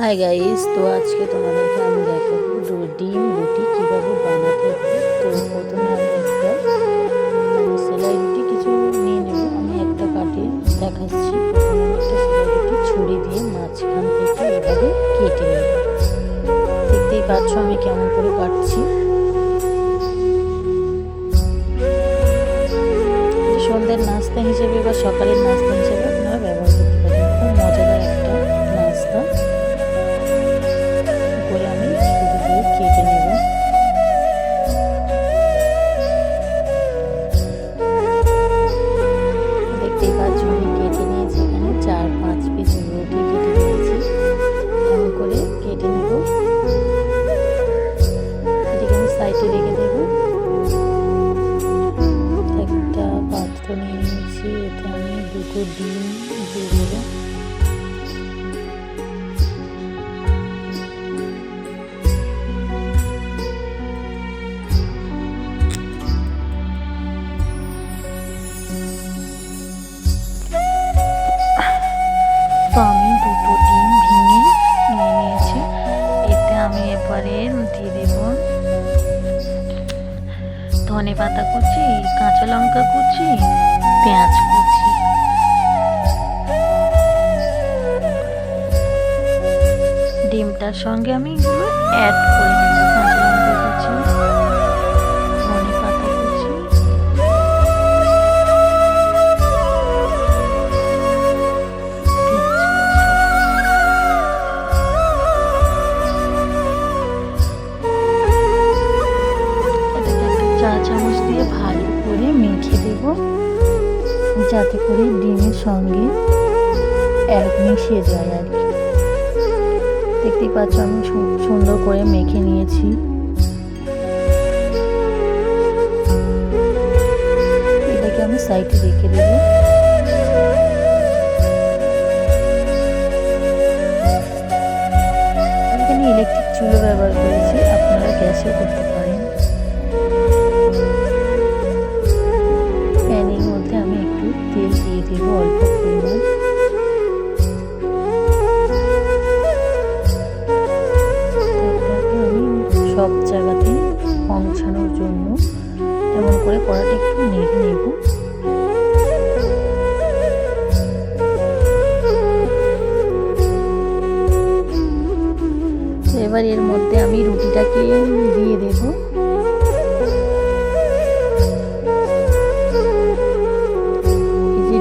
Hi guys তো আজকে তোমাদেরকে আমি দেখাবো ডিম রুটি কীভাবে বানাতে হবে তো প্রথমে আমি একটা সেলাই রুটি কিছু নিয়ে নেব। আমি একটা কাটিয়ে দেখাচ্ছি। একটা ছুরি দিয়ে মাঝখান থেকে এভাবে কেটে নেব। দেখতেই পাচ্ছ আমি কেমন করে কাটছি। সন্ধ্যের নাস্তা হিসেবে বা সকালের নাস্তা হিসেবে এটাকে রেখে দেবো। একটা পাত্র নিয়ে নিয়েছি এতে আমি দুটো ডিম দিয়ে দেবো। আমি দুটো ডিম ভেঙে নিয়ে নিয়েছি। এতে আমি এবারে দিয়ে দেব ধনে পাতা কুচি, কাঁচা লঙ্কা কুচি, পেঁয়াজ কুচি। ডিমটার সঙ্গে আমি এগুলো অ্যাড করে নেব। যাতে করে ডিমের সঙ্গে এক মিশিয়ে যায় আর কি। দেখতেই পাচ্ছ আমি সুন্দর করে মেখে নিয়েছি। এটাকে আমি সাইডে রেখে দেবো। ইলেকট্রিক চুলো ব্যবহার করেছি, আপনারা গ্যাসেও করতে করে কড়াটা একটু নেড়ে নেব। এবার এর মধ্যে আমি রুটিটাকে দিয়ে দেবো। এই যে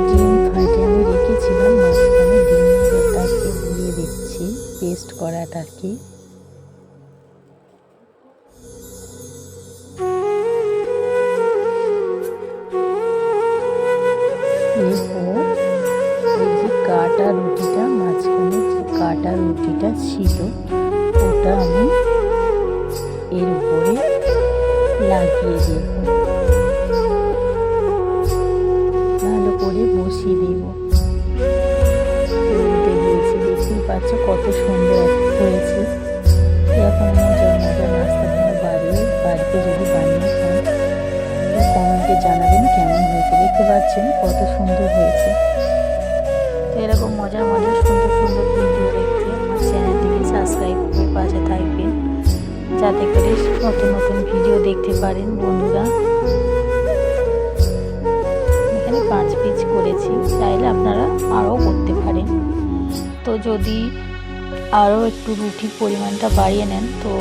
এরপর যে কাটা রুটিটা, মাঝখানে যে কাটা রুটিটা ছিল, ওটা আমি এর উপরে লাগিয়ে দেবো। ভালো করে বসিয়ে দেব। উল্টে দিয়েছি, দেখতেই পাচ্ছ কত সুন্দর হয়েছে। এরকম মজার মজার নাস্তা আপনারা বাড়িয়ে বাড়িতে যদি বানিয়ে জানাবেন কেমন হয়েছে, দেখতে পাচ্ছেন কত সুন্দর হয়েছে। তো এরকম মজার মজার সুন্দর সুন্দর ভিডিও দেখতে আমার চ্যানেলটিকে সাবস্ক্রাইব করে পাশে থাকবেন, যাতে করে নতুন নতুন ভিডিও দেখতে পারেন বন্ধুরা। এখানে পাঁচ পিস করেছি, চাইলে আপনারা আরও করতে পারেন। তো যদি আরও একটু রুটির পরিমাণটা বাড়িয়ে নেন, তো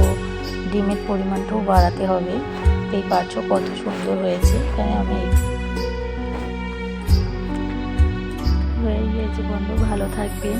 ডিমের পরিমাণটাও বাড়াতে হবে। এই পাচ্ছ কত সুন্দর হয়েছে। তাই আমি হয়ে গিয়েছে বন্ধু ভালো থাকবেন।